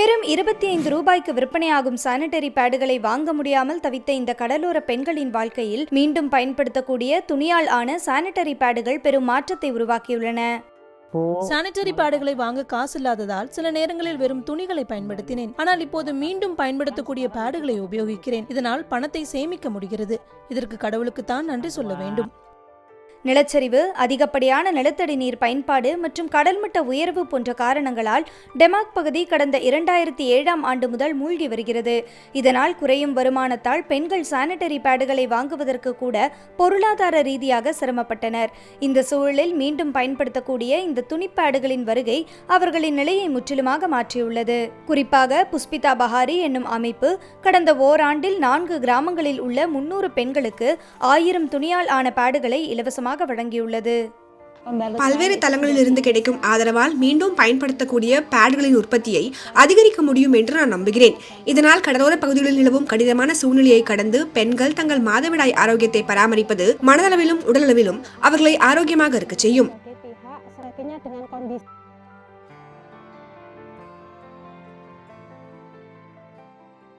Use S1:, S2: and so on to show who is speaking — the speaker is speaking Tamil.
S1: வெறும் இருபத்தி ஐந்து ரூபாய்க்கு விற்பனையாகும் சானிட்டரி பேடுகளை வாங்க முடியாமல் தவித்த இந்த கடலோர பெண்களின் வாழ்க்கையில் மீண்டும் பயன்படுத்தக்கூடிய துணியால் ஆன சானிட்டரி பேடுகள் பெரும் மாற்றத்தை உருவாக்கியுள்ளன.
S2: சானிட்டரி பேடுகளை வாங்க காசு இல்லாததால் சில நேரங்களில் வெறும் துணிகளை பயன்படுத்தினேன். ஆனால் இப்போது மீண்டும் பயன்படுத்தக்கூடிய பேடுகளை உபயோகிக்கிறேன். இதனால் பணத்தை சேமிக்க முடிகிறது. இதற்கு கடவுளுக்கு தான் நன்றி சொல்ல வேண்டும்.
S1: நிலச்சரிவு அதிகப்படியான நிலத்தடி நீர் பயன்பாடு மற்றும் கடல்மட்ட உயர்வு போன்ற காரணங்களால் டெமாக் பகுதி கடந்த இரண்டாயிரத்தி ஏழாம் ஆண்டு முதல் மூழ்கி வருகிறது. இதனால் குறையும் வருமானத்தால் பெண்கள் சானிட்டரி பேடுகளை வாங்குவதற்கு கூட பொருளாதார ரீதியாக சிரமப்பட்டனர். இந்த சூழலில் மீண்டும் பயன்படுத்தக்கூடிய இந்த துணிப்பேடுகளின் வருகை அவர்களின் நிலையை முற்றிலுமாக மாற்றியுள்ளது. குறிப்பாக புஷ்பிதா பஹாரி என்னும் அமைப்பு கடந்த ஓராண்டில் நான்கு கிராமங்களில் உள்ள முன்னூறு பெண்களுக்கு ஆயிரம் துணியால் ஆன பேடுகளை இலவசமாக வழங்கியுள்ளது.
S3: பல்வேறு தளங்களில் இருந்து கிடைக்கும் ஆதரவால் மீண்டும் பயன்படுத்தக்கூடிய பேட்களின் உற்பத்தியை அதிகரிக்க முடியும் என்று நான் நம்புகிறேன். இதனால் கடலோர பகுதிகளில் நிலவும் கடினமான சூழ்நிலையை கடந்து பெண்கள் தங்கள் மாதவிடாய் ஆரோக்கியத்தை பராமரிப்பது மனதளவிலும் உடலளவிலும் அவர்களை ஆரோக்கியமாக இருக்க செய்யும்.